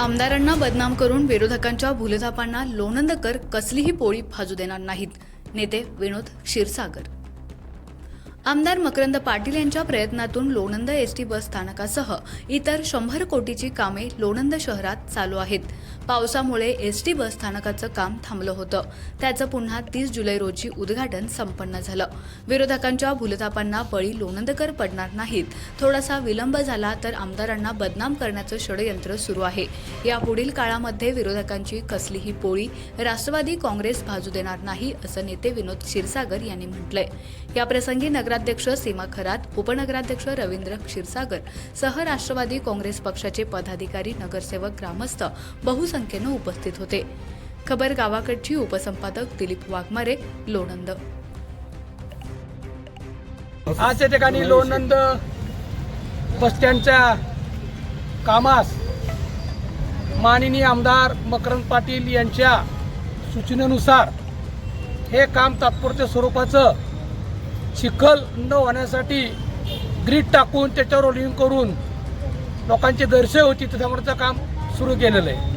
आमदारांना बदनाम करून विरोधकांच्या भूलथापांना लोणंदकर कसलीही पोळी भाजू देणार नाहीत. नेते विनोद क्षीरसागर. आमदार मकरंद पाटील यांच्या प्रयत्नातून लोणंद एसटी बस स्थानकासह इतर शंभर कोटीची कामे लोणंद शहरात चालू आहेत. पावसामुळे एसटी बस स्थानकाचं काम थांबलं होतं. त्याचं पुन्हा तीस जुलै रोजी उद्घाटन संपन्न झालं. विरोधकांच्या भूलथापांना बळी लोणंदकर पडणार नाहीत. थोडासा विलंब झाला तर आमदारांना बदनाम करण्याचं षडयंत्र सुरू आहे. यापुढील काळामध्ये विरोधकांची कसलीही पोळी राष्ट्रवादी काँग्रेस भाजू देणार नाही असं नेते विनोद क्षीरसागर यांनी म्हटलंय. याप्रसंगी नगराध्यक्ष सीमा खरात उपनगराध्यक्ष रवींद्र क्षीरसागर सह राष्ट्रवादी काँग्रेस पक्षाचे पदाधिकारी नगरसेवक ग्रामस्थ संख्येनं उपस्थित होते. खबर गावाकडची उपसंपादक दिलीप वाघमारे लोणंद. आज या ठिकाणी लोणंद बसस्टँडच्या कामास माननीय आमदार मकरंद पाटील यांच्या सूचनेनुसार हे काम तात्पुरत्या स्वरूपाचं चिखल न होण्यासाठी ग्रीड टाकून त्याच्यावर रोलिंग करून लोकांची गैरसोय होती त्याच्यावरचं काम सुरू केलेलं आहे.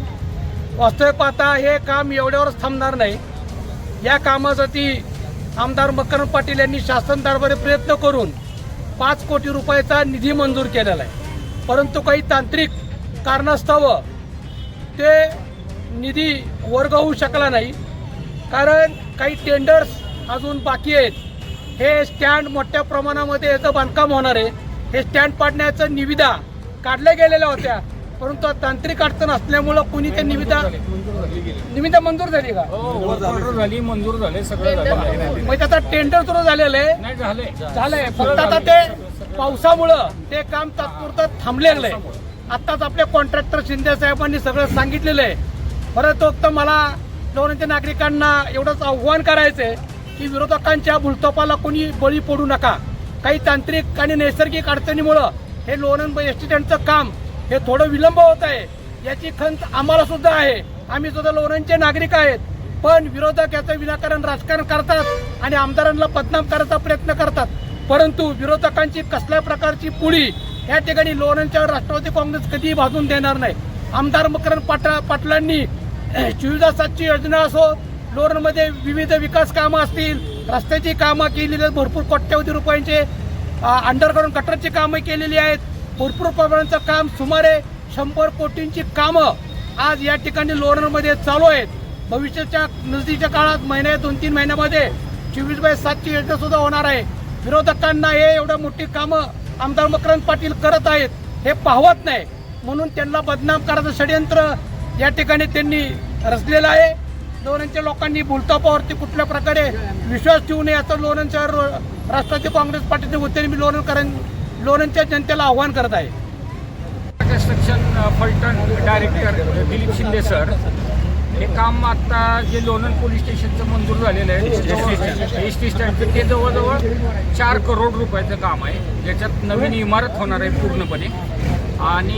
वास्तविक पाहता हे काम एवढ्यावरच थांबणार नाही. या कामासाठी आमदार मकरंद पाटील यांनी शासन दरबारी प्रयत्न करून पाच कोटी रुपयाचा निधी मंजूर केलेला आहे. परंतु काही तांत्रिक कारणास्तव ते निधी वर्ग होऊ शकला नाही. कारण काही टेंडर्स अजून बाकी आहेत. हे स्टँड मोठ्या प्रमाणामध्ये याचं बांधकाम होणार आहे. हे स्टँड पाडण्याचं निविदा काढल्या गेलेल्या होत्या. परंतु तांत्रिक अडचण असल्यामुळं कुणी ते निविदा निविदा मंजूर झाली का? हो ऑर्डर झाली. मंजूर झाले सगळं झालं. म्हणजे आता टेंडर सुरू झालेलं आहे. नाही झाले झालंय. फक्त आता ते पावसामुळं ते काम तात्पुरतं थांबलेलं आहे. आताच आपले कॉन्ट्रॅक्टर शिंदे साहेबांनी सगळं सांगितलेलं आहे. परत फक्त मला लोणांच्या नागरिकांना एवढंच आव्हान करायचंय की विरोधकांच्या भुलतोपाला कोणी बळी पडू नका. काही तांत्रिक आणि नैसर्गिक अडचणीमुळं हे लोणंद एस टी स्टँडचं काम हे थोडं विलंब होत आहे. याची खंत आम्हाला सुद्धा आहे. आम्ही सुद्धा लोणंदचे नागरिक आहेत. पण विरोधक याचं विनाकारण राजकारण करतात आणि आमदारांना बदनाम करायचा प्रयत्न करतात. परंतु विरोधकांची कसल्या प्रकारची पुळी या ठिकाणी लोणंदच्या राष्ट्रवादी काँग्रेस कधीही भाजून देणार नाही. आमदार मकरण पाटा पाटलांनी शिवदासाची सातची योजना असो लोणमध्ये विविध विकास कामं असतील रस्त्याची कामं केलेली आहेत भरपूर कोट्यवधी रुपयांचे अंडरग्राऊंड गटरची कामं केलेली आहेत भरपूर प्रमाणाचं काम सुमारे शंभर कोटींची कामं आज या ठिकाणी लोणरमध्ये चालू आहेत. भविष्याच्या नजदीकच्या काळात महिन्या दोन तीन महिन्यामध्ये चोवीस बाय सातची योजना सुद्धा होणार आहे. विरोधकांना हे एवढं मोठी कामं आमदार मकरंद पाटील करत आहेत हे पाहवत नाही. म्हणून त्यांना बदनाम करायचं षडयंत्र या ठिकाणी त्यांनी रचलेलं आहे. लोणंदच्या लोकांनी भूलतापावरती कुठल्या प्रकारे विश्वास ठेवू नये असं लोणंदच्या रो- राष्ट्रवादी काँग्रेस पार्टीच्या वतीने मी लोणंदकरांनी लोणंदच्या जनतेला आव्हान करत आहे. Construction Phaltan director Dilip Shinde sir हे काम आता जे लोणंद पोलीस स्टेशनचं मंजूर झालेलं आहे एस टी स्टँडचं ते जवळजवळ चार करोड रुपयाचं काम आहे. ज्याच्यात नवीन इमारत होणार आहे पूर्णपणे. आणि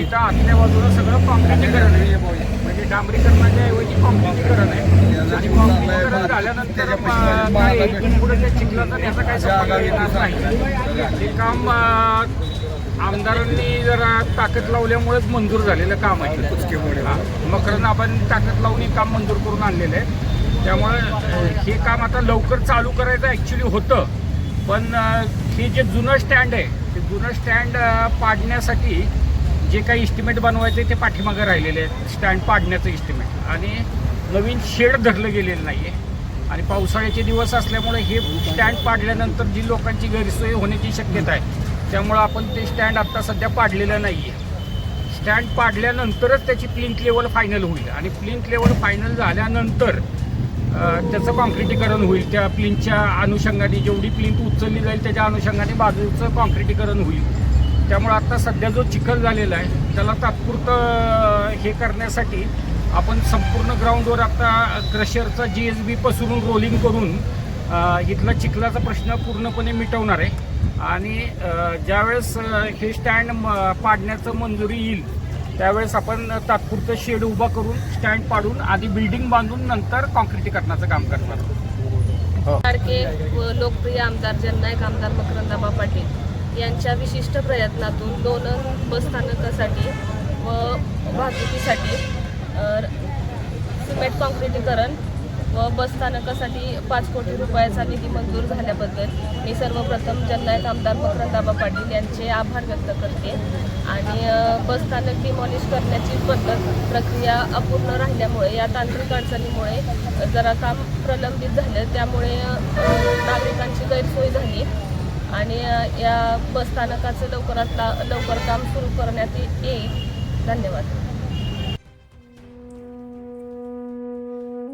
इथं आतल्या बाजूला सगळं कॉन्क्रिटीकरण आहे म्हणजे डांबरीकरणाच्या ऐवजी कॉन्क्रिटीकरण आहे आणि कॉन्क्रिटीकरण झाल्यानंतर काय पुढे त्या चिखलाचा त्याचा काही संबंध येणार नाही. ते काम आमदारांनी जरा ताकद लावल्यामुळेच मंजूर झालेलं काम आहे. हा. मकरंद आपण ताकद लावून हे काम मंजूर करून आणलेलं आहे. त्यामुळे हे काम आता लवकर चालू करायचं ॲक्च्युली होतं. पण हे जे जुनं स्टँड आहे जुनं स्टँड पाडण्यासाठी जे काही इस्टिमेट बनवायचे ते पाठीमागे राहिलेले आहेत. स्टँड पाडण्याचं इस्टिमेट आणि नवीन शेड धरलं गेलेलं नाही आहे आणि पावसाळ्याचे दिवस असल्यामुळे हे स्टँड पाडल्यानंतर जी लोकांची गैरसोय होण्याची शक्यता आहे त्यामुळं आपण ते स्टँड आत्ता सध्या पाडलेलं नाही आहे स्टँड पाडल्यानंतरच त्याची प्लिंथ लेवल फायनल होईल. आणि प्लिंथ लेवल फायनल झाल्यानंतर त्याचं कॉन्क्रिटीकरण होईल. त्या प्लिंथच्या अनुषंगाने जेवढी प्लिंथ उचलली जाईल त्याच्या अनुषंगाने बाजूचं कॉन्क्रिटीकरण होईल. त्यामुळं आता सध्या जो चिखल झालेला आहे त्याला तात्पुरतं हे करण्यासाठी आपण संपूर्ण ग्राउंडवर आता क्रशरचा जी एस बी पसरून रोलिंग करून इथला चिखलाचा प्रश्न पूर्णपणे मिटवणार आहे. आणि ज्यावेळेस हे स्टँड म- पाडण्याचं मंजुरी येईल त्यावेळेस आपण तात्पुरतं शेड उभा करून स्टँड पाडून आधी बिल्डिंग बांधून नंतर कॉन्क्रिटीकरणाचं काम करणार. सारखे व लोकप्रिय आमदार जननायक आमदार मकरंदाबा पाटील यांच्या विशिष्ट प्रयत्नातून लोणंद बस स्थानकासाठी व वाहतुकीसाठी सिमेंट काँक्रिटीकरण व बसस्थानकासाठी पाच कोटी रुपयाचा निधी मंजूर झाल्याबद्दल मी सर्वप्रथम जननायक आमदार मकरंदाबा पाटील यांचे आभार व्यक्त करते. आणि बसस्थानक डिमॉलिश करण्याची पद्धत प्रक्रिया अपूर्ण राहिल्यामुळे या तांत्रिक अडचणीमुळे जरा काम प्रलंबित झालं. त्यामुळे नागरिकांची गैरसोय झाली. आणि या बसस्थानकाचं लवकरात लवकर काम सुरू करण्यात येईल. धन्यवाद.